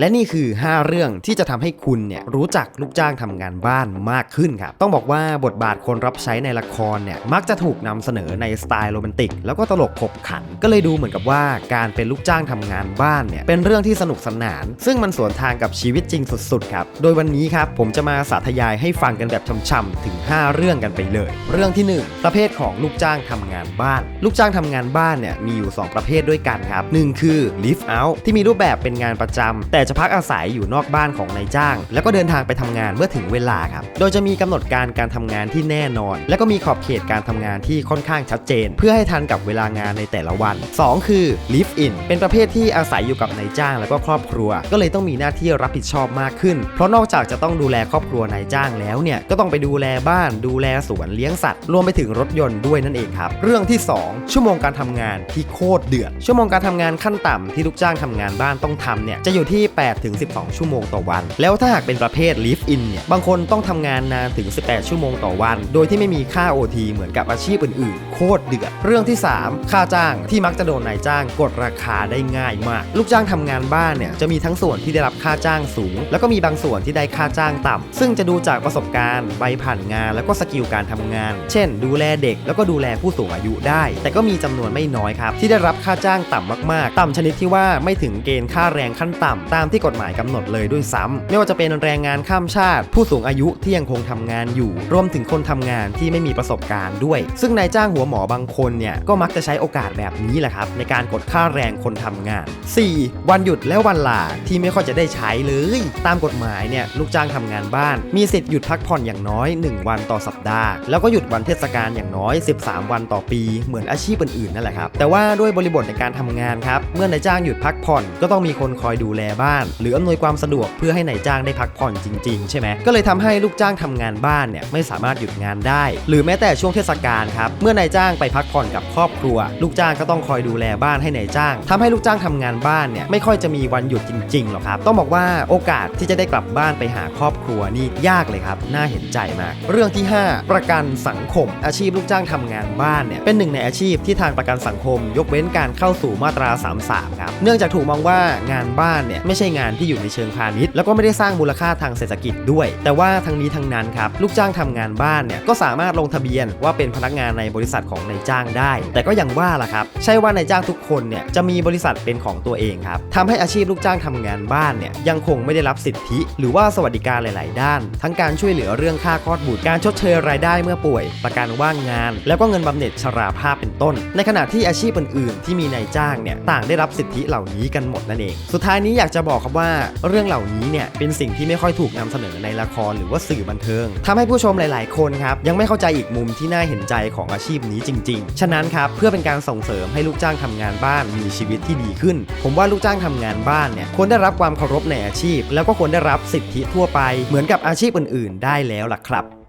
และนี่คือ 5 เรื่องที่จะทำให้คุณเนี่ยรู้จักลูกจ้างทำงานบ้านมากขึ้นครับ ต้องบอกว่าบทบาทคนรับใช้ในละครเนี่ยมักจะถูกนำเสนอในสไตล์โรแมนติก แล้วก็ตลกขบขัน ก็เลยดูเหมือนกับว่าการเป็นลูกจ้างทำงานบ้านเนี่ยเป็นเรื่องที่สนุกสนาน ซึ่งมันสวนทางกับชีวิตจริงสุดๆครับ โดยวันนี้ครับผมจะมาสาธยายให้ฟังกันแบบช่ำๆถึง 5 เรื่องกันไปเลย เรื่องที่ 1 ประเภทของลูกจ้างทำงานบ้าน ลูกจ้างทำงานบ้านเนี่ยมีอยู่ 2 ประเภทด้วยกันครับหนึ่งคือ live out ที่มีรูปแบบเป็นงานประจำแต่จะพักอาศัยอยู่นอกบ้านของนายจ้าง แล้วก็เดินทางไปทำงานเมื่อถึงเวลาครับ โดยจะมีกำหนดการการทำงานที่แน่นอน และก็มีขอบเขตการทำงานที่ค่อนข้างชัดเจน เพื่อให้ทันกับเวลางานในแต่ละวัน 2 คือ live in เป็นประเภทที่อาศัยอยู่กับนายจ้างแล้วก็ครอบครัว ก็เลยต้องมีหน้าที่รับผิดชอบมากขึ้น เพราะนอกจากจะต้องดูแลครอบครัวนายจ้างแล้วเนี่ยก็ต้องไปดูแลบ้าน ดูแลสวนเลี้ยงสัตว์รวมไปถึงรถยนต์ด้วยนั่นเองครับ เรื่องที่ 2 ชั่วโมงการทำงานที่โคตรเดือดชั่วโมงการทำงานขั้นต่ำที่ลูกจ้างทำงานบ้านต้องทำเนี่ยจะอยู่ที่8ถึง12 ชั่วโมงต่อวัน แล้วถ้าหากเป็นประเภท live in เนี่ย บางคนต้องทำงานนานถึง 18 ชั่วโมงต่อวัน โดยที่ไม่มีค่า OT เหมือนกับอาชีพอื่นๆ โคตรเดือด เรื่องที่ 3 ค่าจ้างที่มักจะโดนนายจ้างกดราคาได้ง่ายมาก ลูกจ้างทำงานบ้านเนี่ยจะมีทั้งส่วนที่ได้รับค่าจ้างสูง แล้วก็มีบางส่วนที่ได้ค่าจ้างต่ำซึ่งจะดูจากประสบการณ์ใบผ่านงาน แล้วก็สกิลการทำงาน เช่น ดูแลเด็กแล้วก็ดูแลผู้สูงอายุได้ แต่ก็มีจำนวนไม่น้อยครับที่ได้รับค่าจ้างต่ำมากๆ ต่ำชนิดที่ว่าไม่ถึงเกณฑ์ค่าแรงขั้นต่ำตามที่กฎหมายกำหนดเลยด้วยซ้ำไม่ว่าจะเป็นแรงงานข้ามชาติ ผู้สูงอายุที่ยังคงทำงานอยู่ รวมถึงคนทำงานที่ไม่มีประสบการณ์ด้วย ซึ่งนายจ้างหัวหมอบางคนเนี่ยก็มักจะใช้โอกาสแบบนี้แหละครับในการกดค่าแรงคนทำงาน 4. วันหยุดและวันลาที่ไม่ค่อยจะได้ใช้เลย ตามกฎหมายเนี่ยลูกจ้างทำงานบ้าน มีสิทธิ์หยุดพักผ่อนอย่างน้อย 1 วันต่อสัปดาห์ แล้วก็หยุดวันเทศกาลอย่างน้อย 13 วันต่อปี เหมือนอาชีพอื่นๆนั่นแหละครับแต่ว่าด้วยบริบทในการทำงานครับเมื่อนายจ้างหยุดพักผ่อนก็ต้องมีคนคอยดูแลบ้านหรืออำนวยความสะดวกเพื่อให้นายจ้างได้พักผ่อนจริง ๆ ใช่ไหมก็เลยทำให้ลูกจ้างทำงานบ้านเนี่ยไม่สามารถหยุดงานได้ หรือแม้แต่ช่วงเทศกาลครับเมื่อนายจ้างไปพักผ่อนกับครอบครัว ลูกจ้างก็ต้องคอยดูแลบ้านให้นายจ้างทำให้ลูกจ้างทำงานบ้านเนี่ยไม่ค่อยจะมีวันหยุดจริงๆหรอกครับต้องบอกว่าโอกาสที่จะได้กลับบ้านไปหาครอบครัวนี่ยากเลยครับน่าเห็นใจมาก เรื่องที่ 5 ประกันสังคม อาชีพลูกจ้างทำงานบ้านเนี่ยเป็นหนึ่งในอาชีพที่ทางประกันสังคม ยกเว้นการเข้าสู่มาตรา 33 ครับเนื่องจากถูกมองว่างานบ้านเนี่ยไม่ใช่งานที่อยู่ในเชิงพาณิชย์ แล้วก็ไม่ได้สร้างมูลค่าทางเศรษฐกิจด้วย แต่ว่าทั้งนี้ทั้งนั้นครับลูกจ้างทำงานบ้านเนี่ยก็สามารถลงทะเบียนว่าเป็นพนักงานในบริษัทของนายจ้างได้ แต่ก็อย่างว่าล่ะครับใช่ว่านายจ้างทุกคนเนี่ยจะมีบริษัทเป็นของตัวเองครับทำให้อาชีพลูกจ้างทำงานบ้านเนี่ยยังคงไม่ได้รับสิทธิ หรือว่าสวัสดิการหลาย ๆ ด้าน ทั้งการช่วยเหลือเรื่องค่าคลอดบุตรการชดเชยรายได้เมื่อป่วย ประกันว่างงาน แล้วก็เงินบำเหน็จชราภาพเป็นต้น ในขณะที่อาชีพอื่น ๆ ที่มีนายจ้างเนี่ยต่างได้รับสิทธิเหล่านี้กันหมดนั่นเอง สุดท้ายนี้อยากจะบอกอกครับว่าเรื่องเหล่านี้เนี่ยเป็นสิ่งที่ไม่ค่อยถูกนำเสนอในละครหรือว่าสื่อบันเทิงทำให้ผู้ชมหลาย ๆ คนครับยังไม่เข้าใจอีกมุมที่น่าเห็นใจของอาชีพนี้จริง ๆ ฉะนั้นครับเพื่อเป็นการส่งเสริมให้ลูกจ้างทำงานบ้านมีชีวิตที่ดีขึ้น ผมว่าลูกจ้างทำงานบ้านเนี่ยควรได้รับความเคารพในอาชีพ แล้วก็ควรได้รับสิทธิทั่วไปเหมือนกับอาชีพอื่น ๆ ได้แล้วล่ะครับ